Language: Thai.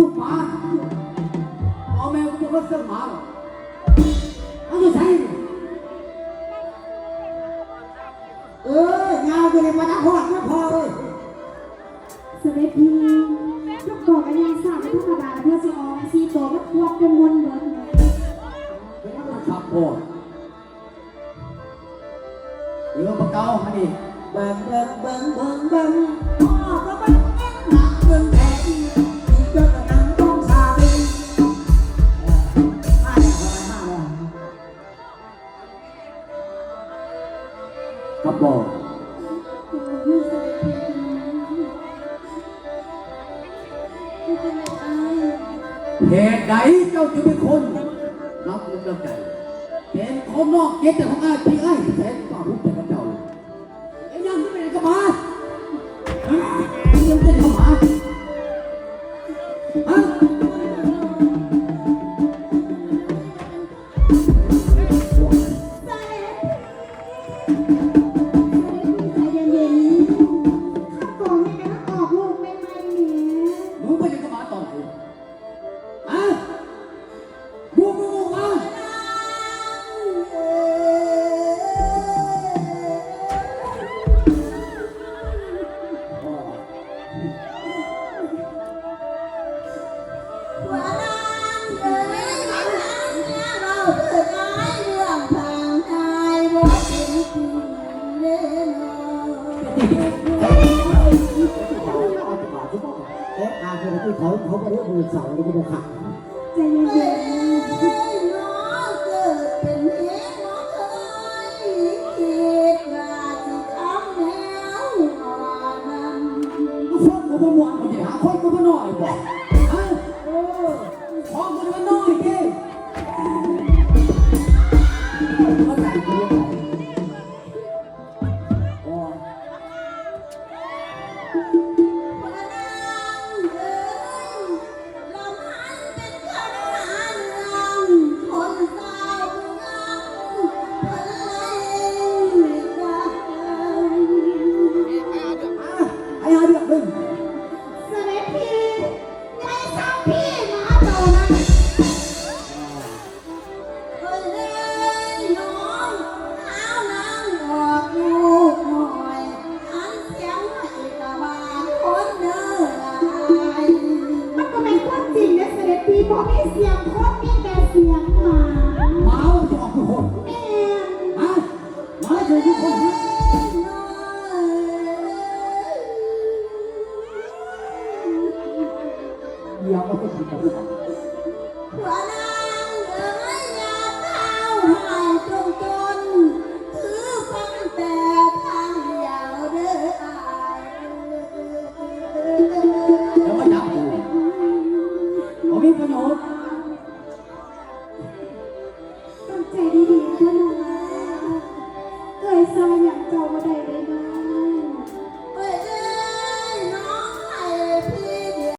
ลูกหมาพ่อแม่กูบอกว่าเสื้อหมารอกเอาจะใช่ดิเออยาวอยู่ในมันหอดนะพอเลยเสด็จพี่ถ้าบอกกันยังสามธรรมดาเพื่อจะออกสีตัวมันควบเป็นวนเหมือนเห็นว่ามันขับโบดเรือปะเก้ามาดิเบิ่งเบิ่งเบิ่งเบิ่งเบิ่งพ่อก็มันหนักเบิ่งแครับโบดเหตุใดเจ้าจึงเป็นคนรับรู้น้ำใจเป็นคนนอกเก็ตแต่ของอ้ายพี่อ้ายแสนกว่ารู้แต่กับเจ้าไอ้ยังไม่ได้กับมา ปเรื่องมือเสาเลยก็บอกขัดใจเย็นเอ้ยน้องเกิดเป็นเฮงน้องเคยคิดว่าสิทำแล้วอ่อนนั้นมึงฟังกูบ่ม่วนมึงจะหาคนกูบ่น้อยบ่ฮะ ว่านางเอ๋ยลำหันเป็นคนหาเรื่องคนเศร้าเงาเพิ่นเลยไอ้หาเรื่องมึง เสด็จพี่ยายสาวพี่มาโตนั้น เสียงโคตรนี่แต่เสียงหมาหมาออกทุคนแม่ฮะหมาจะออกทุกคนนะอย่ามาพูดกับผมหัวงเหลือยาเท้าหายตรจนคือฟังแต่ทางยาวเด้ออายแล้วมาจับผมมีประโยชน์าอย่างเจ้าบ่ได้เลยนะ